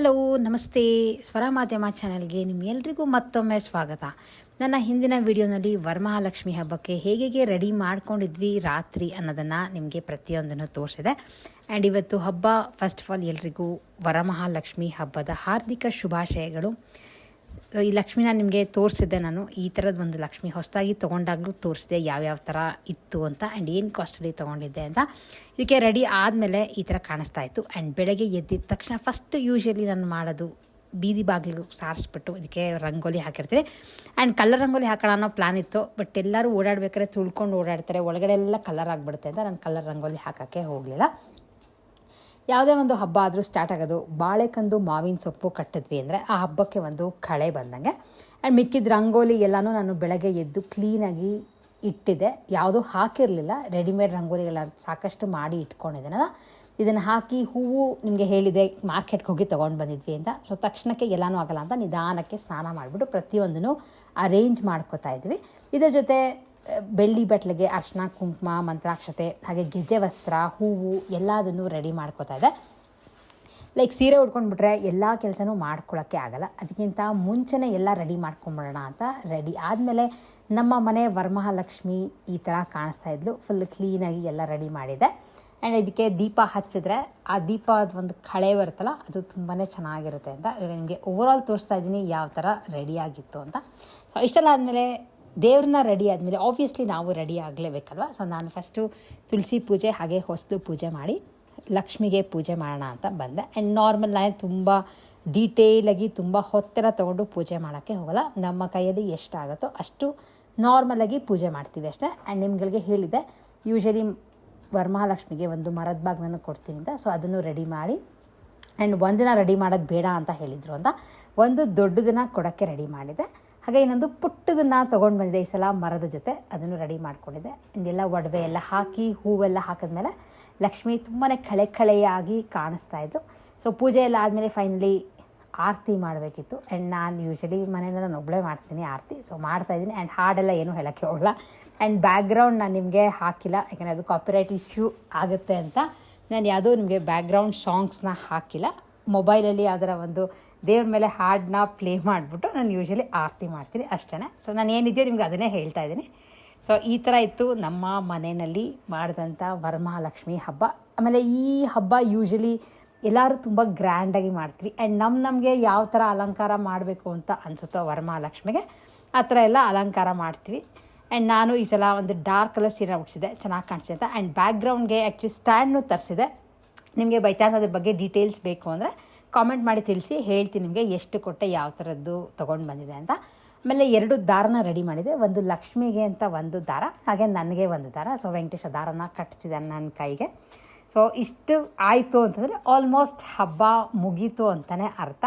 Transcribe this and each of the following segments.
Hello, ನಮಸ್ತೆ. ಸ್ವರ ಮಾಧ್ಯಮ ಚಾನಲ್ಗೆ ನಿಮ್ಮೆಲ್ರಿಗೂ ಮತ್ತೊಮ್ಮೆ ಸ್ವಾಗತ. ನನ್ನ ಹಿಂದಿನ ವಿಡಿಯೋನಲ್ಲಿ ವರಮಹಾಲಕ್ಷ್ಮಿ ಹಬ್ಬಕ್ಕೆ ಹೇಗೆ ರೆಡಿ ಮಾಡ್ಕೊಂಡಿದ್ವಿ ರಾತ್ರಿ ಅನ್ನೋದನ್ನು ನಿಮಗೆ ಪ್ರತಿಯೊಂದನ್ನು ತೋರಿಸಿದೆ. ಆ್ಯಂಡ್ ಇವತ್ತು ಹಬ್ಬ ಫಸ್ಟ್ ಆಫ್ ಆಲ್ ಎಲ್ರಿಗೂ ವರಮಹಾಲಕ್ಷ್ಮಿ ಹಬ್ಬದ ಹಾರ್ದಿಕ ಶುಭಾಶಯಗಳು. ಈ ಲಕ್ಷ್ಮಿನ ನಿಮಗೆ ತೋರಿಸಿದ್ದೆ ನಾನು. ಈ ಥರದ ಒಂದು ಲಕ್ಷ್ಮಿ ಹೊಸದಾಗಿ ತೊಗೊಂಡಾಗಲೂ ತೋರಿಸಿದೆ ಯಾವ್ಯಾವ ಥರ ಇತ್ತು ಅಂತ ಆ್ಯಂಡ್ ಏನು ಕಾಸ್ಟಲ್ಲಿ ತೊಗೊಂಡಿದ್ದೆ ಅಂತ. ಇದಕ್ಕೆ ರೆಡಿ ಆದಮೇಲೆ ಈ ಥರ ಕಾಣಿಸ್ತಾ ಇತ್ತು. ಆ್ಯಂಡ್ ಬೆಳಗ್ಗೆ ಎದ್ದಿದ ತಕ್ಷಣ ಫಸ್ಟ್ ಯೂಶ್ವಲಿ ನಾನು ಮಾಡೋದು ಬೀದಿ ಬಾಗಿಲು ಸಾರಿಸ್ಬಿಟ್ಟು ಇದಕ್ಕೆ ರಂಗೋಲಿ ಹಾಕಿರ್ತೀನಿ. ಆ್ಯಂಡ್ ಕಲರ್ ರಂಗೋಲಿ ಹಾಕೋಣ ಅನ್ನೋ ಪ್ಲ್ಯಾನ್ ಇತ್ತು. ಬಟ್ ಎಲ್ಲರೂ ಓಡಾಡ್ಬೇಕಾದ್ರೆ ತುಳ್ಕೊಂಡು ಓಡಾಡ್ತಾರೆ. ಒಳಗಡೆ ಎಲ್ಲ ಕಲರ್ ಆಗಿಬಿಡುತ್ತೆ ಅಂತ ನಾನು ಕಲರ್ ರಂಗೋಲಿ ಹಾಕೋಕ್ಕೆ ಹೋಗಲಿಲ್ಲ. ಯಾವುದೇ ಒಂದು ಹಬ್ಬ ಆದರೂ ಸ್ಟಾರ್ಟ್ ಆಗೋದು. ಬಾಳೆಕಂದು ಮಾವಿನ ಸೊಪ್ಪು ಕಟ್ಟಿದ್ವಿ ಅಂದರೆ ಆ ಹಬ್ಬಕ್ಕೆ ಒಂದು ಕಳೆ ಬಂದಂಗೆ. ಆ್ಯಂಡ್ ಮಿಕ್ಕಿದ ರಂಗೋಲಿ ಎಲ್ಲನೂ ನಾನು ಬೆಳಗ್ಗೆ ಎದ್ದು ಕ್ಲೀನಾಗಿ ಇಟ್ಟಿದೆ ಯಾವುದೂ ಹಾಕಿರಲಿಲ್ಲ. ರೆಡಿಮೇಡ್ ರಂಗೋಲಿಗಳ ಸಾಕಷ್ಟು ಮಾಡಿ ಇಟ್ಕೊಂಡಿದ್ದೇನಲ್ಲ. ಇದನ್ನು ಹಾಕಿ ಹೂವು ನಿಮಗೆ ಹೇಳಿದೆ ಮಾರ್ಕೆಟ್ಗೆ ಹೋಗಿ ತೊಗೊಂಡು ಬಂದಿದ್ವಿ ಅಂತ. ಸೊ ತಕ್ಷಣಕ್ಕೆ ಎಲ್ಲನೂ ಆಗಲ್ಲ ಅಂತ ನಿಧಾನಕ್ಕೆ ಸ್ನಾನ ಮಾಡಿಬಿಟ್ಟು ಪ್ರತಿಯೊಂದನ್ನು ಅರೇಂಜ್ ಮಾಡ್ಕೋತಾ ಇದ್ವಿ. ಇದರ ಜೊತೆ ಬೆಳ್ಳಿ ಬಟ್ಲಿಗೆ ಅರ್ಶನ ಕುಂಕುಮ, ಮಂತ್ರಾಕ್ಷತೆ, ಹಾಗೆ ಗೆಜ್ಜೆ ವಸ್ತ್ರ, ಹೂವು ಎಲ್ಲದನ್ನು ರೆಡಿ ಮಾಡ್ಕೋತಾ ಇದೆ. ಲೈಕ್ ಸೀರೆ ಉಟ್ಕೊಂಡ್ಬಿಟ್ರೆ ಎಲ್ಲ ಕೆಲಸನೂ ಮಾಡ್ಕೊಳ್ಳೋಕ್ಕೆ ಆಗಲ್ಲ. ಅದಕ್ಕಿಂತ ಮುಂಚೆನೇ ಎಲ್ಲ ರೆಡಿ ಮಾಡ್ಕೊಂಬಿಡೋಣ ಅಂತ ರೆಡಿ ಆದಮೇಲೆ ನಮ್ಮ ಮನೆ ವರಮಹಾಲಕ್ಷ್ಮಿ ಈ ಥರ ಕಾಣಿಸ್ತಾ ಇದ್ಲು. ಫುಲ್ ಕ್ಲೀನಾಗಿ ಎಲ್ಲ ರೆಡಿ ಮಾಡಿದೆ. ಆ್ಯಂಡ್ ಇದಕ್ಕೆ ದೀಪ ಹಚ್ಚಿದ್ರೆ ಆ ದೀಪದ ಒಂದು ಕಳೆ ಬರುತ್ತಲ್ಲ, ಅದು ತುಂಬಾ ಚೆನ್ನಾಗಿರುತ್ತೆ ಅಂತ ಈಗ ನಿಮಗೆ ಓವರಾಲ್ ತೋರಿಸ್ತಾ ಇದ್ದೀನಿ ಯಾವ ಥರ ರೆಡಿಯಾಗಿತ್ತು ಅಂತ. ಸೊ ಇಷ್ಟೆಲ್ಲ ಆದಮೇಲೆ ದೇವ್ರನ್ನ ರೆಡಿ ಆದಮೇಲೆ ಆಬ್ವಿಯಸ್ಲಿ ನಾವು ರೆಡಿ ಆಗಲೇಬೇಕಲ್ವ? ಸೊ ನಾನು ಫಸ್ಟು ತುಳಸಿ ಪೂಜೆ ಹಾಗೆ ಹೊಸಲು ಪೂಜೆ ಮಾಡಿ, ಲಕ್ಷ್ಮಿಗೆ ಪೂಜೆ ಮಾಡೋಣ ಅಂತ ಬಂದೆ. ಆ್ಯಂಡ್ ನಾರ್ಮಲ್ ನಾನು ತುಂಬ ಡೀಟೇಲಾಗಿ ತುಂಬ ಹೊತ್ತರ ತೊಗೊಂಡು ಪೂಜೆ ಮಾಡೋಕ್ಕೆ ಹೋಗಲ್ಲ. ನಮ್ಮ ಕೈಯಲ್ಲಿ ಎಷ್ಟಾಗುತ್ತೋ ಅಷ್ಟು ನಾರ್ಮಲಾಗಿ ಪೂಜೆ ಮಾಡ್ತೀವಿ ಅಷ್ಟೇ. ಆ್ಯಂಡ್ ನಿಮ್ಗಳಿಗೆ ಹೇಳಿದೆ ಯೂಶಲಿ ವರಮಹಾಲಕ್ಷ್ಮಿಗೆ ಒಂದು ಮರದ ಭಾಗನ ಕೊಡ್ತೀನಿ ಅಂತ. ಸೊ ಅದನ್ನು ರೆಡಿ ಮಾಡಿ ಆ್ಯಂಡ್ ಒಂದಿನ ರೆಡಿ ಮಾಡೋದು ಬೇಡ ಅಂತ ಹೇಳಿದರು ಅಂತ ಒಂದು ದೊಡ್ಡದನ್ನ ಕೊಡೋಕ್ಕೆ ರೆಡಿ ಮಾಡಿದೆ. ಹಾಗೆ ಇನ್ನೊಂದು ಪುಟ್ಟದನ್ನು ತೊಗೊಂಡು ಬಂದಿದೆ ಈ ಸಲ ಮರದ ಜೊತೆ. ಅದನ್ನು ರೆಡಿ ಮಾಡಿಕೊಂಡಿದ್ದೆ. ಹಿಂಗೆಲ್ಲ ಒಡವೆ ಎಲ್ಲ ಹಾಕಿ, ಹೂವೆಲ್ಲ ಹಾಕಿದ್ಮೇಲೆ ಲಕ್ಷ್ಮಿ ತುಂಬಾ ಕಳೆ ಕಳೆಯಾಗಿ ಕಾಣಿಸ್ತಾ ಇತ್ತು. ಸೊ ಪೂಜೆ ಎಲ್ಲ ಆದಮೇಲೆ ಫೈನಲಿ ಆರತಿ ಮಾಡಬೇಕಿತ್ತು. ಆ್ಯಂಡ್ ನಾನು ಯೂಶಲಿ ಮನೆಯಿಂದ ನಾನು ಒಬ್ಬಳೇ ಮಾಡ್ತೀನಿ ಆರತಿ. ಸೊ ಮಾಡ್ತಾಯಿದ್ದೀನಿ ಆ್ಯಂಡ್ ಹಾಡೆಲ್ಲ ಏನೂ ಹೇಳೋಕ್ಕೆ ಹೋಗಲ್ಲ. ಆ್ಯಂಡ್ ಬ್ಯಾಕ್ಗ್ರೌಂಡ್ ನಾನು ನಿಮಗೆ ಹಾಕಿಲ್ಲ. ಯಾಕೆಂದರೆ ಅದು ಕಾಪಿರೈಟ್ ಇಶ್ಯೂ ಆಗುತ್ತೆ ಅಂತ ನಾನು ಯಾವುದೋ ನಿಮಗೆ ಬ್ಯಾಕ್ಗ್ರೌಂಡ್ ಸಾಂಗ್ಸ್ನ ಹಾಕಿಲ್ಲ. ಮೊಬೈಲಲ್ಲಿ ಅದರ ಒಂದು ದೇವ್ರ ಮೇಲೆ ಹಾಡನ್ನ ಪ್ಲೇ ಮಾಡಿಬಿಟ್ಟು ನಾನು ಯೂಶಲಿ ಆರತಿ ಮಾಡ್ತೀನಿ ಅಷ್ಟೇ ಸೊ ನಾನು ಏನಿದೆಯೋ ನಿಮ್ಗೆ ಅದನ್ನೇ ಹೇಳ್ತಾ ಇದ್ದೀನಿ. ಸೊ ಈ ಥರ ಇತ್ತು ನಮ್ಮ ಮನೆಯಲ್ಲಿ ಮಾಡಿದಂಥ ವರಮಹಾಲಕ್ಷ್ಮಿ ಹಬ್ಬ. ಆಮೇಲೆ ಈ ಹಬ್ಬ ಯೂಶಲಿ ಎಲ್ಲರೂ ತುಂಬ ಗ್ರ್ಯಾಂಡಾಗಿ ಮಾಡ್ತೀವಿ. ಆ್ಯಂಡ್ ನಮ್ಮ ನಮಗೆ ಯಾವ ಥರ ಅಲಂಕಾರ ಮಾಡಬೇಕು ಅಂತ ಅನಿಸುತ್ತೋ ವರಮಹಾಲಕ್ಷ್ಮಿಗೆ, ಆ ಥರ ಎಲ್ಲ ಅಲಂಕಾರ ಮಾಡ್ತೀವಿ. ಆ್ಯಂಡ್ ನಾನು ಈ ಸಲ ಒಂದು ಡಾರ್ಕ್ ಕಲರ್ ಸೀರೆ ಉಡ್ಸಿದೆ. ಚೆನ್ನಾಗಿ ಕಾಣಿಸಿದೆ ಅಂತ. ಆ್ಯಂಡ್ ಬ್ಯಾಕ್ಗ್ರೌಂಡ್ಗೆ ಆ್ಯಕ್ಚುಲಿ ಸ್ಟ್ಯಾಂಡ್ನು ತರಿಸಿದೆ. ನಿಮಗೆ ಬೈ ಚಾನ್ಸ್ ಅದ್ರ ಬಗ್ಗೆ ಡೀಟೇಲ್ಸ್ ಬೇಕು ಅಂದರೆ ಕಾಮೆಂಟ್ ಮಾಡಿ ತಿಳಿಸಿ. ಹೇಳ್ತೀನಿ ನಿಮಗೆ ಎಷ್ಟು ಕೊಟ್ಟೆ ಯಾವ ಥರದ್ದು ತೊಗೊಂಡು ಬಂದಿದೆ ಅಂತ. ಆಮೇಲೆ ಎರಡು ದಾರನ ರೆಡಿ ಮಾಡಿದೆ. ಒಂದು ಲಕ್ಷ್ಮಿಗೆ ಅಂತ ಒಂದು ದಾರ, ಹಾಗೆ ನನಗೆ ಒಂದು ದಾರ. ಸೊ ವೆಂಕಟೇಶ ದಾರನ ಕಟ್ತಿದೆ ನನ್ನ ಕೈಗೆ. ಸೊ ಇಷ್ಟು ಆಯಿತು ಅಂತಂದರೆ ಆಲ್ಮೋಸ್ಟ್ ಹಬ್ಬ ಮುಗೀತು ಅಂತಲೇ ಅರ್ಥ.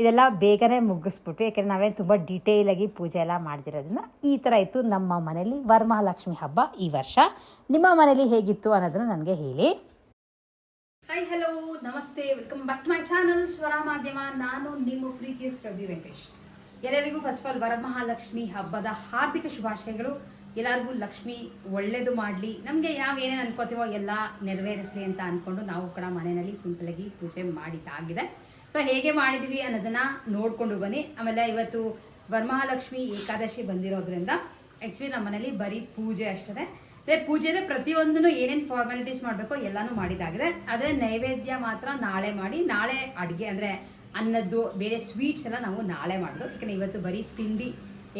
ಇದೆಲ್ಲ ಬೇಗನೆ ಮುಗಿಸ್ಬಿಟ್ವಿ. ಯಾಕೆಂದರೆ ನಾವೇನು ತುಂಬ ಡೀಟೇಲಾಗಿ ಪೂಜೆ ಎಲ್ಲ ಮಾಡ್ತಿರೋದ್ರಿಂದ ಈ ಥರ ಇತ್ತು ನಮ್ಮ ಮನೇಲಿ ವರಮಹಾಲಕ್ಷ್ಮಿ ಹಬ್ಬ ಈ ವರ್ಷ. ನಿಮ್ಮ ಮನೇಲಿ ಹೇಗಿತ್ತು ಅನ್ನೋದನ್ನು ನನಗೆ ಹೇಳಿ. ಹಾಯ್ ಹಲೋ ನಮಸ್ತೆ welcome back to my channel ಸ್ವರ ಮಾಧ್ಯಮ ನಾನು ನಿಮ್ಮ ಪ್ರೀತಿಯ ರವಿ ವೆಂಕಟೇಶ್. ಎಲ್ಲರಿಗೂ ಫಸ್ಟ್ ಆಫ್ ಆಲ್ ವರಮಹಾಲಕ್ಷ್ಮಿ ಹಬ್ಬದ ಹಾರ್ದಿಕ ಶುಭಾಶಯಗಳು. ಎಲ್ಲರಿಗೂ ಲಕ್ಷ್ಮಿ ಒಳ್ಳೇದು ಮಾಡಲಿ. ನಮಗೆ ಯಾವ ಏನೇನು ಅನ್ಕೋತೀವೋ ಎಲ್ಲ ನೆರವೇರಿಸಲಿ ಅಂತ ಅಂದ್ಕೊಂಡು ನಾವು ಕೂಡ ಮನೆಯಲ್ಲಿ ಸಿಂಪಲಾಗಿ ಪೂಜೆ ಮಾಡಿದ್ದಾಗಿದೆ. ಸೊ ಹೇಗೆ ಮಾಡಿದ್ವಿ ಅನ್ನೋದನ್ನ ನೋಡಿಕೊಂಡು ಬನ್ನಿ. ಆಮೇಲೆ ಇವತ್ತು ವರಮಹಾಲಕ್ಷ್ಮಿ ಏಕಾದಶಿ ಬಂದಿರೋದ್ರಿಂದ ಆ್ಯಕ್ಚುಲಿ ನಮ್ಮ ಮನೇಲಿ ಬರೀ ಪೂಜೆ ಅಷ್ಟೇ. ಅಂದರೆ ಪೂಜೆದ ಪ್ರತಿಯೊಂದನ್ನು ಏನೇನು ಫಾರ್ಮಾಲಿಟೀಸ್ ಮಾಡಬೇಕೋ ಎಲ್ಲಾನು ಮಾಡಿದಾಗಿದೆ ಆದರೆ ನೈವೇದ್ಯ ಮಾತ್ರ ನಾಳೆ ಮಾಡಿ, ನಾಳೆ ಅಡುಗೆ ಅಂದರೆ ಅನ್ನದ್ದು, ಬೇರೆ ಸ್ವೀಟ್ಸ್ ಎಲ್ಲ ನಾವು ನಾಳೆ ಮಾಡೋದು. ಯಾಕಂದರೆ ಇವತ್ತು ಬರೀ ತಿಂಡಿ,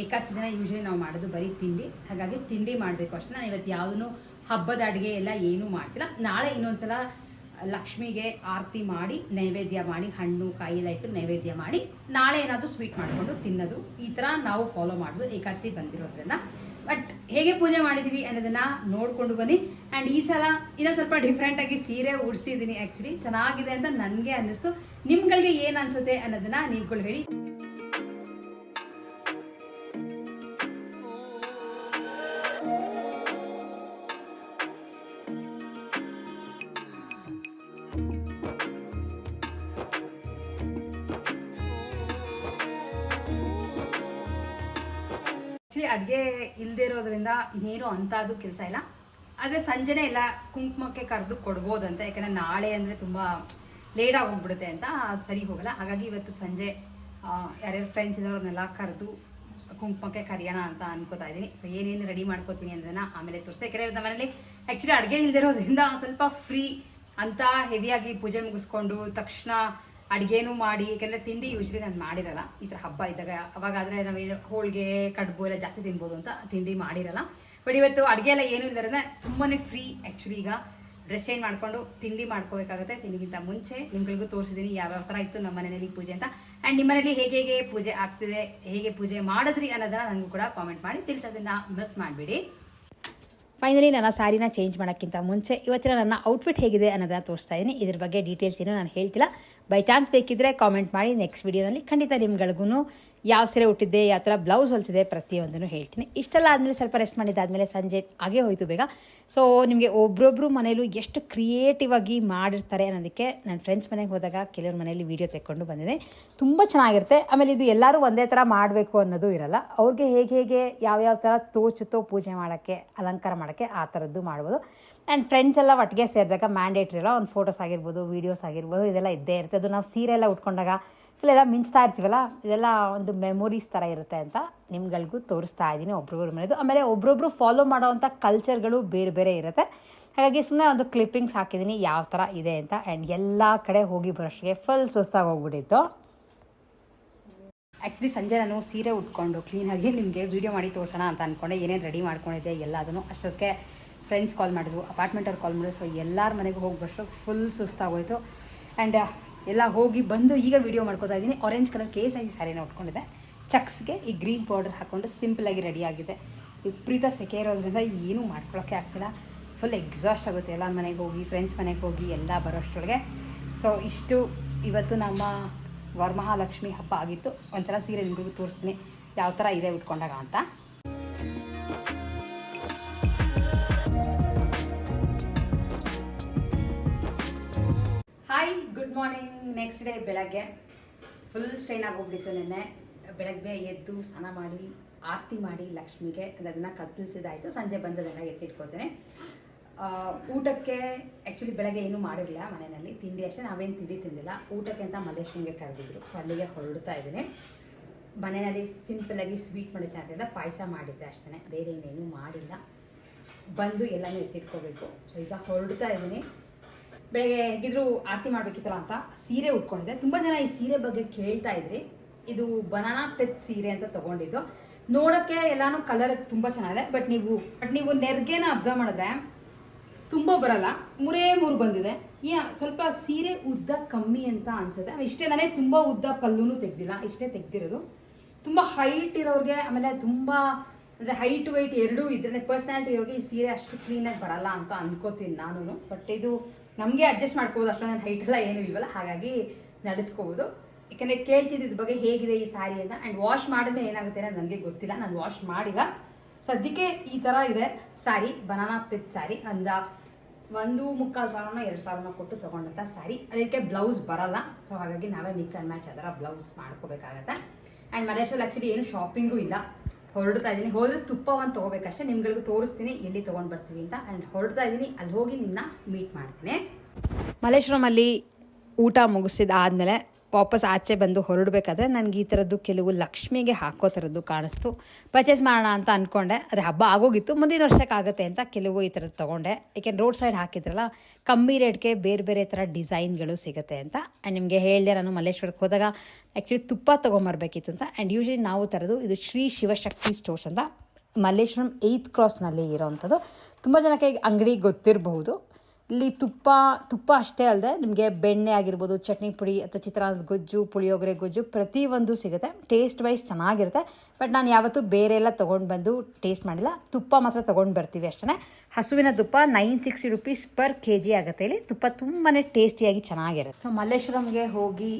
ಏಕಾದಶಿ ದಿನ ಯೂಶಲಿ ನಾವು ಮಾಡೋದು ಬರೀ ತಿಂಡಿ. ಹಾಗಾಗಿ ತಿಂಡಿ ಮಾಡಬೇಕು ಅಷ್ಟೇ. ನಾನು ಇವತ್ತು ಯಾವುದೂ ಹಬ್ಬದ ಅಡುಗೆ ಎಲ್ಲ ಏನೂ ಮಾಡ್ತಿಲ್ಲ. ನಾಳೆ ಇನ್ನೊಂದ್ಸಲ ಲಕ್ಷ್ಮಿಗೆ ಆರತಿ ಮಾಡಿ, ನೈವೇದ್ಯ ಮಾಡಿ, ಹಣ್ಣು, ಕಾಯಿ ಇಟ್ಟು ನೈವೇದ್ಯ ಮಾಡಿ, ನಾಳೆ ಏನಾದರೂ ಸ್ವೀಟ್ ಮಾಡಿಕೊಂಡು ತಿನ್ನೋದು. ಈ ಥರ ನಾವು ಫಾಲೋ ಮಾಡೋದು ಏಕಾದಶಿ ಬಂದಿರೋದ್ರಿಂದ. ಬಟ್ ಹೇಗೆ ಪೂಜೆ ಮಾಡಿದೀವಿ ಅನ್ನೋದನ್ನ ನೋಡ್ಕೊಂಡು ಬನ್ನಿ. ಆ್ಯಂಡ್ ಈ ಸಲ ಇನ್ನೊಂದು ಸ್ವಲ್ಪ ಡಿಫ್ರೆಂಟ್ ಆಗಿ ಸೀರೆ ಉಡ್ಸಿದ್ದೀನಿ ಆ್ಯಕ್ಚುಲಿ ಚೆನ್ನಾಗಿದೆ ಅಂತ ನನಗೆ ಅನ್ನಿಸ್ತು. ನಿಮ್ಗಳಿಗೆ ಏನು ಅನ್ಸುತ್ತೆ ಅನ್ನೋದನ್ನ ನೀವುಗಳು ಹೇಳಿ. ಇನ್ನೇನು ಅಂಥದ್ದು ಕೆಲಸ ಇಲ್ಲ. ಆದರೆ ಸಂಜೆನೇ ಎಲ್ಲ ಕುಂಕುಮಕ್ಕೆ ಕರೆದು ಕೊಡ್ಬೋದಂತೆ. ಯಾಕಂದರೆ ನಾಳೆ ಅಂದರೆ ತುಂಬ ಲೇಟ್ ಆಗೋಗ್ಬಿಡುತ್ತೆ ಅಂತ ಸರಿ ಹೋಗಲ್ಲ. ಹಾಗಾಗಿ ಇವತ್ತು ಸಂಜೆ ಯಾರ್ಯಾರು ಫ್ರೆಂಡ್ಸ್ ಇದ್ದವ್ರನ್ನೆಲ್ಲ ಕರೆದು ಕುಂಕುಮಕ್ಕೆ ಕರೆಯೋಣ ಅಂತ ಅನ್ಕೋತಾ ಇದ್ದೀನಿ. ಸೊ ಏನೇನು ರೆಡಿ ಮಾಡ್ಕೋತೀನಿ ಅಂದ್ರೆ ಆಮೇಲೆ ತೋರಿಸ್ತಾ. ಯಾಕಂದರೆ ನಮ್ಮ ಮನೇಲಿ ಆ್ಯಕ್ಚುಲಿ ಅಡುಗೆ ಇಲ್ದಿರೋದ್ರಿಂದ ಸ್ವಲ್ಪ ಫ್ರೀ ಅಂತ ಹೆವಿಯಾಗಿ ಪೂಜೆ ಮುಗಿಸ್ಕೊಂಡು ತಕ್ಷಣ ಅಡುಗೆನೂ ಮಾಡಿ ಯಾಕಂದ್ರೆ ತಿಂಡಿ ಯೂಶ್ವಲಿ ನಾನು ಮಾಡಿರಲ್ಲ. ಈ ಥರ ಹಬ್ಬ ಇದ್ದಾಗ ಅವಾಗಾದರೆ ನಾವು ಹೋಳಿಗೆ, ಕಡ್ಬು ಎಲ್ಲ ಜಾಸ್ತಿ ತಿನ್ಬೋದು ಅಂತ ತಿಂಡಿ ಮಾಡಿರಲ್ಲ. ಬಟ್ ಇವತ್ತು ಅಡುಗೆ ಎಲ್ಲ ಇಲ್ಲ ಇಲ್ಲದ್ರೆ ತುಂಬಾ ಫ್ರೀ ಆ್ಯಕ್ಚುಲಿ ಈಗ ಡ್ರೆಸ್ ಚೇಂಜ್ ಮಾಡ್ಕೊಂಡು ತಿಂಡಿ ಮಾಡ್ಕೋಬೇಕಾಗುತ್ತೆ. ತಿಂಡಿಗಿಂತ ಮುಂಚೆ ನಿಮ್ಗಳಿಗೂ ತೋರಿಸಿದ್ದೀನಿ ಯಾವ್ಯಾವ ಥರ ಇತ್ತು ನಮ್ಮ ಮನೆಯಲ್ಲಿ ಪೂಜೆ ಅಂತ. ಆ್ಯಂಡ್ ನಿಮ್ಮ ಮನೇಲಿ ಹೇಗೆ ಹೇಗೆ ಪೂಜೆ ಆಗ್ತಿದೆ, ಹೇಗೆ ಪೂಜೆ ಮಾಡಿದ್ರಿ ಅನ್ನೋದನ್ನ ನನಗೂ ಕೂಡ ಕಾಮೆಂಟ್ ಮಾಡಿ ತಿಳಿಸೋದನ್ನ ಮಿಸ್ ಮಾಡಬೇಡಿ. ಫೈನಲಿ ನನ್ನ ಸ್ಯಾರಿನ ಚೇಂಜ್ ಮಾಡೋಕ್ಕಿಂತ ಮುಂಚೆ ಇವತ್ತಿನ ನನ್ನ ಔಟ್ಫಿಟ್ ಹೇಗಿದೆ ಅನ್ನೋದನ್ನ ತೋರಿಸ್ತಾ ಇದ್ದೀನಿ ಇದ್ರ ಬಗ್ಗೆ ಡೀಟೇಲ್ಸ್ ಏನು ನಾನು ಹೇಳ್ತಿಲ್ಲ. ಬೈ ಚಾನ್ಸ್ ಬೇಕಿದ್ದರೆ ಕಾಮೆಂಟ್ ಮಾಡಿ ನೆಕ್ಸ್ಟ್ ವೀಡಿಯೋನಲ್ಲಿ ಖಂಡಿತ ನಿಮ್ಗಳಿಗೂ ಯಾವ ಸೀರೆ ಹುಟ್ಟಿದ್ದೆ ಯಾವ ಥರ ಬ್ಲೌಸ್ ಹೊಲಿಸಿದೆ ಪ್ರತಿಯೊಂದನ್ನು ಹೇಳ್ತೀನಿ. ಇಷ್ಟೆಲ್ಲ ಆದಮೇಲೆ ಸ್ವಲ್ಪ ರೆಸ್ಟ್ ಮಾಡಿದ್ದಾದಮೇಲೆ ಸಂಜೆ ಹಾಗೆ ಹೋಯಿತು ಬೇಗ. ಸೊ ನಿಮಗೆ ಒಬ್ರೊಬ್ಬರು ಮನೇಲೂ ಎಷ್ಟು ಕ್ರಿಯೇಟಿವ್ ಆಗಿ ಮಾಡಿರ್ತಾರೆ ಅನ್ನೋದಕ್ಕೆ ನನ್ನ ಫ್ರೆಂಡ್ಸ್ ಮನೆಗೆ ಹೋದಾಗ ಕೆಲವ್ರ ಮನೇಲಿ ವೀಡಿಯೋ ತೆಕ್ಕೊಂಡು ಬಂದಿದೆ ತುಂಬ ಚೆನ್ನಾಗಿರುತ್ತೆ. ಆಮೇಲೆ ಇದು ಎಲ್ಲರೂ ಒಂದೇ ಥರ ಮಾಡಬೇಕು ಅನ್ನೋದು ಇರಲ್ಲ. ಅವ್ರಿಗೆ ಹೇಗೆ ಹೇಗೆ ಯಾವ್ಯಾವ ಥರ ತೋಚುತ್ತೋ ಪೂಜೆ ಮಾಡೋಕ್ಕೆ, ಅಲಂಕಾರ ಮಾಡೋಕ್ಕೆ ಆ ಥರದ್ದು ಮಾಡ್ಬೋದು. ಆ್ಯಂಡ್ ಫ್ರೆಂಡ್ಸ್ ಎಲ್ಲ ಒಟ್ಟಿಗೆ ಸೇರಿದಾಗ ಮ್ಯಾಂಡೇಟ್ರಿ ಎಲ್ಲ ಒಂದು ಫೋಟೋಸ್ ಆಗಿರ್ಬೋದು ವೀಡಿಯೋಸ್ ಆಗಿರ್ಬೋದು, ಇದೆಲ್ಲ ಇದ್ದೇ ಇರುತ್ತೆ. ಅದು ನಾವು ಸೀರೆ ಎಲ್ಲ ಉಟ್ಕೊಂಡಾಗ ಫುಲ್ ಎಲ್ಲ ಮಿಂಚ್ತಾ ಇರ್ತೀವಲ್ಲ, ಇದೆಲ್ಲ ಒಂದು ಮೆಮೊರೀಸ್ ಥರ ಇರುತ್ತೆ ಅಂತ ನಿಮ್ಗಳಿಗೂ ತೋರಿಸ್ತಾ ಇದ್ದೀನಿ ಒಬ್ರೊಬ್ರ ಮನೆಯದು ಆಮೇಲೆ ಒಬ್ರೊಬ್ರು ಫಾಲೋ ಮಾಡೋವಂಥ ಕಲ್ಚರ್ಗಳು ಬೇರೆ ಬೇರೆ ಇರುತ್ತೆ. ಹಾಗಾಗಿ ಸುಮ್ಮನೆ ಒಂದು ಕ್ಲಿಪ್ಪಿಂಗ್ಸ್ ಹಾಕಿದ್ದೀನಿ, ಯಾವ ಥರ ಇದೆ ಅಂತ. ಆ್ಯಂಡ್ ಎಲ್ಲ ಕಡೆ ಹೋಗಿ ಬರೋಷ್ಟಿಗೆ ಫುಲ್ ಸುಸ್ತಾಗಿ ಹೋಗ್ಬಿಟ್ಟಿತ್ತು. ಆ್ಯಕ್ಚುಲಿ ಸಂಜೆ ನಾನು ಸೀರೆ ಉಟ್ಕೊಂಡು ಕ್ಲೀನಾಗಿ ನಿಮಗೆ ವೀಡಿಯೋ ಮಾಡಿ ತೋರಿಸೋಣ ಅಂತ ಅಂದ್ಕೊಂಡೆ ಏನೇನು ರೆಡಿ ಮಾಡ್ಕೊಂಡಿದ್ದೆ ಎಲ್ಲದನ್ನು ಅಷ್ಟೊತ್ತಿಗೆ ಫ್ರೆಂಡ್ಸ್ ಕಾಲ್ ಮಾಡಿದ್ರು ಅಪಾರ್ಟ್ಮೆಂಟವ್ರು ಕಾಲ್ ಮಾಡಿದ್ರು. ಸೊ ಎಲ್ಲರ ಮನೆಗೆ ಹೋಗಿ ಬರೋಷ್ಟು ಫುಲ್ ಸುಸ್ತಾಗೋಯಿತು ಆ್ಯಂಡ್ ಎಲ್ಲ ಹೋಗಿ ಬಂದು ಈಗ ವಿಡಿಯೋ ಮಾಡ್ಕೋತಾ ಇದ್ದೀನಿ. ಆರೆಂಜ್ ಕಲರ್ ಕೇಸ್ ಸೈಜ್ ಸ್ಯಾರಿನ ಉಟ್ಕೊಂಡಿದೆ ಚಕ್ಸ್ಗೆ ಈ ಗ್ರೀನ್ ಪೌಡರ್ ಹಾಕ್ಕೊಂಡು ರೆಡಿ ಆಗಿದೆ. ವಿಪರೀತ ಸೆಕೆ ಇರೋದ್ರಿಂದ ಏನೂ ಮಾಡ್ಕೊಳ್ಳೋಕ್ಕೆ ಆಗ್ತಿಲ್ಲ. ಫುಲ್ ಎಕ್ಸಾಸ್ಟ್ ಆಗುತ್ತೆ ಎಲ್ಲ ಮನೆಗೆ ಹೋಗಿ ಫ್ರೆಂಡ್ಸ್ ಮನೆಗೆ ಹೋಗಿ, ಎಲ್ಲ ಬರೋಷ್ಟರೊಳಗೆ. ಸೊ ಇಷ್ಟು ಇವತ್ತು ನಮ್ಮ ವರಮಹಾಲಕ್ಷ್ಮಿ ಹಬ್ಬ ಆಗಿತ್ತು. ಒಂದ್ಸಲ ಸೀರೆ ನಿಮಗೂ ತೋರಿಸ್ತೀನಿ. ಯಾವ ಥರ ಇದೆ ಉಟ್ಕೊಂಡಾಗ ಅಂತ. Hi good morning next day ಬೆಳಗ್ಗೆ ಫುಲ್ ಸ್ಟ್ರೈನ್ ಆಗೋಗ್ಬಿಟ್ಟಿತ್ತು ನೆನ್ನೆ. ಬೆಳಗ್ಗೆ ಎದ್ದು ಸ್ನಾನ ಮಾಡಿ, ಆರತಿ ಮಾಡಿ ಲಕ್ಷ್ಮಿಗೆ, ಅದನ್ನು ಕತ್ತಿಲ್ಸಿದಾಯಿತು. ಸಂಜೆ ಬಂದದೆಲ್ಲ ಎತ್ತಿಟ್ಕೋತೇನೆ ಊಟಕ್ಕೆ ಆ್ಯಕ್ಚುಲಿ ಬೆಳಗ್ಗೆ ಏನೂ ಮಾಡಿರಲಿಲ್ಲ ಮನೆಯಲ್ಲಿ. ತಿಂಡಿ ಅಷ್ಟೇ, ನಾವೇನು ತಿಂಡಿ ತಿಂದಿಲ್ಲ. ಊಟಕ್ಕೆ ಅಂತ ಮಲ್ಲೇಶ್ವರಿಗೆ ಕರೆದಿದ್ರು. ಸೊ ಅಲ್ಲಿಗೆ ಹೊರಡ್ತಾ ಇದ್ದೀನಿ. ಮನೆಯಲ್ಲಿ ಸಿಂಪಲಾಗಿ ಸ್ವೀಟ್ ಮಾಡಿ ಚೆನ್ನಾಗಿಲ್ಲ ಪಾಯಸ ಮಾಡಿದ್ದೆ ಅಷ್ಟೇ ಬೇರೆ ಇನ್ನೇನು ಮಾಡಿಲ್ಲ. ಬಂದು ಎಲ್ಲನೂ ಎತ್ತಿಟ್ಕೋಬೇಕು. ಸೊ ಈಗ ಹೊರಡ್ತಾ ಇದ್ದೀನಿ. ಬೆಳಗ್ಗೆ ಹೇಗಿದ್ರು ಆರತಿ ಮಾಡಬೇಕಿತ್ತಲ್ಲ ಅಂತ ಸೀರೆ ಉಟ್ಕೊಂಡಿದ್ದೆ. ತುಂಬ ಜನ ಈ ಸೀರೆ ಬಗ್ಗೆ ಕೇಳ್ತಾ ಇದ್ರಿ. ಇದು ಬನಾನಾ ಪೆತ್ ಸೀರೆ ಅಂತ ತಗೊಂಡಿದ್ದು. ನೋಡೋಕ್ಕೆ ಎಲ್ಲಾನು ಕಲರ್ ತುಂಬ ಚೆನ್ನಾಗಿದೆ. ಬಟ್ ನೀವು ಬಟ್ ನೀವು ನೆರ್ಗೆನ ಅಬ್ಸರ್ವ್ ಮಾಡಿದ್ರೆ ತುಂಬ ಬರಲ್ಲ. ಮೂರೇ ಮೂರು ಬಂದಿದೆ. ಏ ಸ್ವಲ್ಪ ಸೀರೆ ಉದ್ದ ಕಮ್ಮಿ ಅಂತ ಅನ್ಸುತ್ತೆ. ಇಷ್ಟೇ ನಾನೇ ತುಂಬ ಉದ್ದ ಪಲ್ಲುನು ತೆಗ್ದಿಲ್ಲ. ಇಷ್ಟೇ ತೆಗ್ದಿರೋದು. ತುಂಬ ಹೈಟ್ ಇರೋರಿಗೆ, ಆಮೇಲೆ ತುಂಬ ಅಂದರೆ ಹೈಟ್ ವೆಯ್ಟ್ ಎರಡೂ ಇದ್ರೆ ಪರ್ಸ್ನಾಲಿಟಿ ಇರೋರಿಗೆ ಈ ಸೀರೆ ಅಷ್ಟು ಕ್ಲೀನಾಗಿ ಬರಲ್ಲ ಅಂತ ಅನ್ಕೋತೀನಿ ನಾನು ಬಟ್ ಇದು ನಮಗೆ ಅಡ್ಜಸ್ಟ್ ಮಾಡ್ಕೋಬೋದು ಅಷ್ಟೊಂದು ಹೈಟ್ ಎಲ್ಲ ಏನೂ ಇಲ್ವಲ್ಲ, ಹಾಗಾಗಿ ನಡೆಸ್ಕೋಬೋದು. ಯಾಕಂದರೆ ಕೇಳ್ತಿದ್ದಿದ್ದ ಬಗ್ಗೆ ಹೇಗಿದೆ ಈ ಸ್ಯಾರಿ ಅಂತ ಆ್ಯಂಡ್ ವಾಶ್ ಮಾಡಿದ್ಮೇಲೆ ಏನಾಗುತ್ತೆ ಅನ್ನೋದು ನನಗೆ ಗೊತ್ತಿಲ್ಲ. ನಾನು ವಾಶ್ ಮಾಡಿಲ್ಲ. ಸದ್ಯಕ್ಕೆ ಈ ಥರ ಇದೆ ಸ್ಯಾರಿ ಬನಾನಾ ಪಿತ್ ಸ್ಯಾರಿ ಅಂದ ಒಂದು ಮುಕ್ಕಾಲು ಸಾವಿರನ ಎರಡು ಸಾವಿರನ ಕೊಟ್ಟು ತೊಗೊಂಡಂಥ ಸ್ಯಾರಿ ಅದಕ್ಕೆ ಬ್ಲೌಸ್ ಬರಲ್ಲ. ಸೊ ಹಾಗಾಗಿ ನಾವೇ ಮಿಕ್ಸ್ ಆ್ಯಂಡ್ ಮ್ಯಾಚ್ ಅದರ ಬ್ಲೌಸ್ ಮಾಡ್ಕೋಬೇಕಾಗತ್ತೆ. ಆ್ಯಂಡ್ ಮಲೇಶ್ವರಲ್ಲಿ ಆ್ಯಕ್ಚುಲಿ ಏನು ಶಾಪಿಂಗೂ ಇಲ್ಲ. ಹೊರಡ್ತಾ ಇದ್ದೀನಿ. ಹೋದ್ರೆ ತುಪ್ಪವನ್ನು ತೊಗೋಬೇಕಷ್ಟೇ ನಿಮ್ಗಳಿಗೂ ತೋರಿಸ್ತೀನಿ. ಎಲ್ಲಿ ತೊಗೊಂಡು ಬರ್ತೀವಿ ಅಂತ. ಆ್ಯಂಡ್ ಹೊರಡ್ತಾ ಇದ್ದೀನಿ. ಅಲ್ಲಿ ಹೋಗಿ ನಿಮ್ಮನ್ನ ಮೀಟ್ ಮಾಡ್ತೀನಿ. ಮಲ್ಲೇಶ್ವರಮಲ್ಲಿ ಊಟ ಮುಗಿಸಿದಾದ್ಮೇಲೆ ವಾಪಸ್ ಆಚೆ ಬಂದು ಹೊರಡಬೇಕಾದ್ರೆ ನನಗೆ ಈ ಥರದ್ದು ಕೆಲವು ಲಕ್ಷ್ಮಿಗೆ ಹಾಕೋ ಥರದ್ದು ಕಾಣಿಸ್ತು. ಪರ್ಚೇಸ್ ಮಾಡೋಣ ಅಂತ ಅಂದ್ಕೊಂಡೆ ಅದೇ ಹಬ್ಬ ಆಗೋಗಿತ್ತು. ಮುಂದಿನ ವರ್ಷಕ್ಕಾಗತ್ತೆ ಅಂತ ಕೆಲವು ಈ ಥರದ್ದು ತೊಗೊಂಡೆ. ಏಕೆಂದ್ರೆ ರೋಡ್ ಸೈಡ್ ಹಾಕಿದ್ರಲ್ಲ, ಕಮ್ಮಿ ರೇಟ್ಗೆ ಬೇರೆ ಬೇರೆ ಥರ ಡಿಸೈನ್ಗಳು ಸಿಗುತ್ತೆ ಅಂತ. ಆ್ಯಂಡ್ ನಿಮಗೆ ಹೇಳಿದೆ ನಾನು ಮಲ್ಲೇಶ್ವರಕ್ಕೆ ಹೋದಾಗ ಆ್ಯಕ್ಚುಲಿ ತುಪ್ಪ ತೊಗೊಂಬರ್ಬೇಕಿತ್ತು ಅಂತ. ಆ್ಯಂಡ್ ಯೂಶ್ವಲಿ ನಾವು ತರೋದು ಇದು ಶ್ರೀ ಶಿವಶಕ್ತಿ ಸ್ಟೋರ್ಸ್ ಅಂತ. ಮಲ್ಲೇಶ್ವರಂ ಏಯ್ತ್ ಕ್ರಾಸ್ನಲ್ಲಿ ಇರೋವಂಥದ್ದು ತುಂಬ ಜನಕ್ಕೆ ಅಂಗಡಿ ಗೊತ್ತಿರಬಹುದು. ಇಲ್ಲಿ ತುಪ್ಪ ತುಪ್ಪ ಅಷ್ಟೇ ಅಲ್ಲದೆ ನಿಮಗೆ ಬೆಣ್ಣೆ ಆಗಿರ್ಬೋದು, ಚಟ್ನಿ ಪುಡಿ ಅಥವಾ ಚಿತ್ರಾನ್ನದ ಗೊಜ್ಜು, ಪುಳಿಯೋಗರೆ ಗೊಜ್ಜು ಪ್ರತಿಯೊಂದು ಸಿಗುತ್ತೆ. ಟೇಸ್ಟ್ ವೈಸ್ ಚೆನ್ನಾಗಿರುತ್ತೆ. ಬಟ್ ನಾನು ಯಾವತ್ತೂ ಬೇರೆ ಎಲ್ಲ ತೊಗೊಂಡು ಬಂದು ಟೇಸ್ಟ್ ಮಾಡಿಲ್ಲ. ತುಪ್ಪ ಮಾತ್ರ ತೊಗೊಂಡು ಬರ್ತೀವಿ ಅಷ್ಟೇ ಹಸುವಿನ ತುಪ್ಪ nine sixty rupees per K G ಆಗುತ್ತೆ ಇಲ್ಲಿ. ತುಪ್ಪ ತುಂಬಾ ಟೇಸ್ಟಿಯಾಗಿ ಚೆನ್ನಾಗಿರುತ್ತೆ. ಸೊ ಮಲ್ಲೇಶ್ವರಂಗೆ ಹೋಗಿ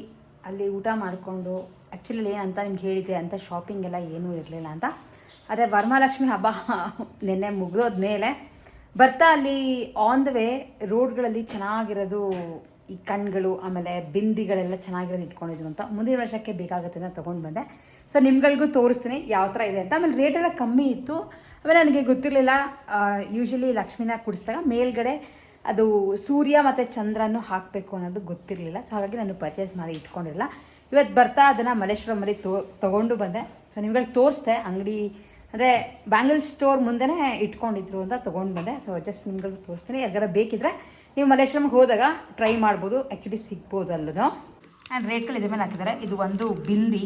ಅಲ್ಲಿ ಊಟ ಮಾಡಿಕೊಂಡು ಆ್ಯಕ್ಚುಲಿ ಏನಂತ ನಿಮ್ಗೆ ಹೇಳಿದೆ ಅಂತ ಶಾಪಿಂಗ್ ಎಲ್ಲ ಏನೂ ಇರಲಿಲ್ಲ ಅಂತ. ಅದೇ ವರಮಹಾಲಕ್ಷ್ಮಿ ಹಬ್ಬ ನಿನ್ನೆ ಮುಗಿದೋದ್ಮೇಲೆ ಬರ್ತಾ ಅಲ್ಲಿ ಆನ್ ದ ವೇ ರೋಡ್ಗಳಲ್ಲಿ ಚೆನ್ನಾಗಿರೋದು ಈ ಕಣ್ಗಳು, ಆಮೇಲೆ ಬಿಂದಿಗಳೆಲ್ಲ ಚೆನ್ನಾಗಿರೋದು ಇಟ್ಕೊಂಡಿದ್ರು ಅಂತ ಮುಂದಿನ ವರ್ಷಕ್ಕೆ ಬೇಕಾಗುತ್ತೆ ಅಂತ ತೊಗೊಂಡು ಬಂದೆ. ಸೊ ನಿಮ್ಗಳಿಗೂ ತೋರಿಸ್ತೀನಿ ಯಾವ ಥರ ಇದೆ ಅಂತ. ಆಮೇಲೆ ರೇಟ್ ಎಲ್ಲ ಕಮ್ಮಿ ಇತ್ತು. ಆಮೇಲೆ ನನಗೆ ಗೊತ್ತಿರಲಿಲ್ಲ ಯೂಶಲಿ ಲಕ್ಷ್ಮೀನ ಕುಡಿಸಿದಾಗ ಮೇಲ್ಗಡೆ ಅದು ಸೂರ್ಯ ಮತ್ತು ಚಂದ್ರನೂ ಹಾಕಬೇಕು ಅನ್ನೋದು ಗೊತ್ತಿರಲಿಲ್ಲ. ಸೊ ಹಾಗಾಗಿ ನಾನು ಪರ್ಚೇಸ್ ಮಾಡಿ ಇಟ್ಕೊಂಡಿರಲಿಲ್ಲ. ಇವತ್ತು ಬರ್ತಾ ಅದನ್ನು ಮಲ್ಲೇಶ್ವರಮಲ್ಲಿ ತೋ, ತೊಗೊಂಡು ಬಂದೆ. ಸೊ ನಿಮ್ಗಳಿಗೆ ತೋರಿಸ್ದೆ ಅಂಗಡಿ ಅಂದರೆ ಬ್ಯಾಂಗಲ್ ಸ್ಟೋರ್ ಮುಂದೆನೇ ಇಟ್ಕೊಂಡಿದ್ರು ಅಂತ ತೊಗೊಂಡು ಬಂದೆ ಸೊ ಜಸ್ಟ್ ನಿಮ್ಗಳಿಗೆ ತೋರಿಸ್ತೀನಿ. ಯಾರಿಗಾರ ಬೇಕಿದ್ರೆ ನೀವು ಮಲೇಶ್ವರಂಗೆ ಹೋದಾಗ ಟ್ರೈ ಮಾಡ್ಬೋದು. ಆ್ಯಕ್ಚುಲಿ ಸಿಗ್ಬೋದು ಅಲ್ಲೂ ಆ್ಯಂಡ್ ರೇಟ್ಗಳು ಇದ್ರ ಮೇಲೆ ಹಾಕಿದ್ದಾರೆ. ಇದು ಒಂದು ಬಿಂದಿ.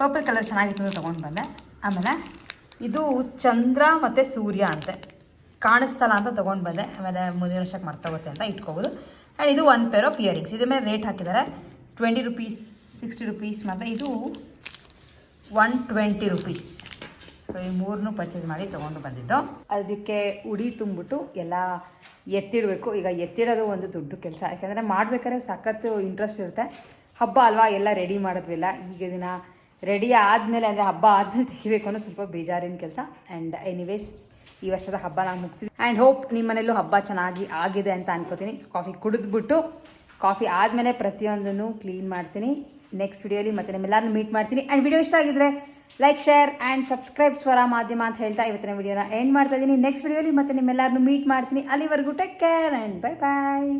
ಪರ್ಪಲ್ ಕಲರ್ ಚೆನ್ನಾಗಿತ್ತು ಅಂತ ತೊಗೊಂಡು ಬಂದೆ ಆಮೇಲೆ ಇದು ಚಂದ್ರ ಮತ್ತು ಸೂರ್ಯ ಅಂತೆ. ಕಾಣಿಸ್ತಲ್ಲ ಅಂತ ತೊಗೊಂಡು ಬಂದೆ ಆಮೇಲೆ ಮುಂದಿನ ವರ್ಷಕ್ಕೆ ಮರ್ತೋಗುತ್ತೆ ಅಂತ ಇಟ್ಕೋಬೋದು. ಆ್ಯಂಡ್ ಇದು ಒನ್ ಪೇರ್ ಆಫ್ ಇಯರಿಂಗ್ಸ್ ಇದ್ರ ಮೇಲೆ ರೇಟ್ ಹಾಕಿದ್ದಾರೆ. ಟ್ವೆಂಟಿ ರುಪೀಸ್ ಸಿಕ್ಸ್ಟಿ ರುಪೀಸ್ ಮತ್ತು ಇದು ಒನ್ ಟ್ವೆಂಟಿ ರುಪೀಸ್ ಸೊ ಈ ಮೂರನ್ನೂ ಪರ್ಚೇಸ್ ಮಾಡಿ ತೊಗೊಂಡು ಬಂದಿದ್ದು. ಅದಕ್ಕೆ ಉಡಿ ತುಂಬಿಟ್ಟು ಎಲ್ಲ ಎತ್ತಿಡಬೇಕು. ಈಗ ಎತ್ತಿಡೋದು ಒಂದು ದೊಡ್ಡ ಕೆಲಸ. ಯಾಕೆಂದರೆ ಮಾಡಬೇಕಾದ್ರೆ ಸಖತ್ತು ಇಂಟ್ರೆಸ್ಟ್ ಇರುತ್ತೆ. ಹಬ್ಬ ಅಲ್ವಾ? ಎಲ್ಲ ರೆಡಿ ಮಾಡೋದಿಲ್ಲ ಈಗ ದಿನ ರೆಡಿ ಆದಮೇಲೆ ಅಂದರೆ ಹಬ್ಬ ಆದಮೇಲೆ ತೆಗಿಬೇಕು ಅನ್ನೋ ಸ್ವಲ್ಪ ಬೇಜಾರಿನ ಕೆಲಸ. ಆ್ಯಂಡ್ ಎನಿವೇಸ್ ಈ ವರ್ಷದ ಹಬ್ಬ ನಾನು ಮುಗಿಸಿದ್ವಿ ಆ್ಯಂಡ್ ಹೋಪ್ ನಿಮ್ಮ ಮನೇಲೂ ಹಬ್ಬ ಚೆನ್ನಾಗಿ ಆಗಿದೆ ಅಂತ ಅನ್ಕೋತೀನಿ. ಕಾಫಿ ಕುಡಿದ್ಬಿಟ್ಟು ಕಾಫಿ ಆದಮೇಲೆ ಪ್ರತಿಯೊಂದನ್ನು ಕ್ಲೀನ್ ಮಾಡ್ತೀನಿ. ನೆಕ್ಸ್ಟ್ ವಿಡಿಯೋಲಿ ಮತ್ತೆ ನಿಮ್ಮೆಲ್ಲರನ್ನು ಮೀಟ್ ಮಾಡ್ತೀನಿ. ಆ್ಯಂಡ್ ವಿಡಿಯೋ ಇಷ್ಟ ಆಗಿದ್ರೆ ಲೈಕ್ ಶೇರ್ ಆ್ಯಂಡ್ ಸಬ್ಸ್ಕ್ರೈಬ್ ಸ್ವರ ಮಾಧ್ಯಮ ಅಂತ ಹೇಳ್ತಾ ಇವತ್ತಿನ ವಿಡಿಯೋನ ಎಂಡ್ ಮಾಡ್ತಾ ಇದ್ದೀನಿ ನೆಕ್ಸ್ಟ್ ವಿಡಿಯೋಲಿ ಮತ್ತೆ ನಿಮ್ಮೆಲ್ಲರನ್ನು ಮೀಟ್ ಮಾಡ್ತೀನಿ. ಅಲ್ಲಿವರೆಗೂ take care and bye bye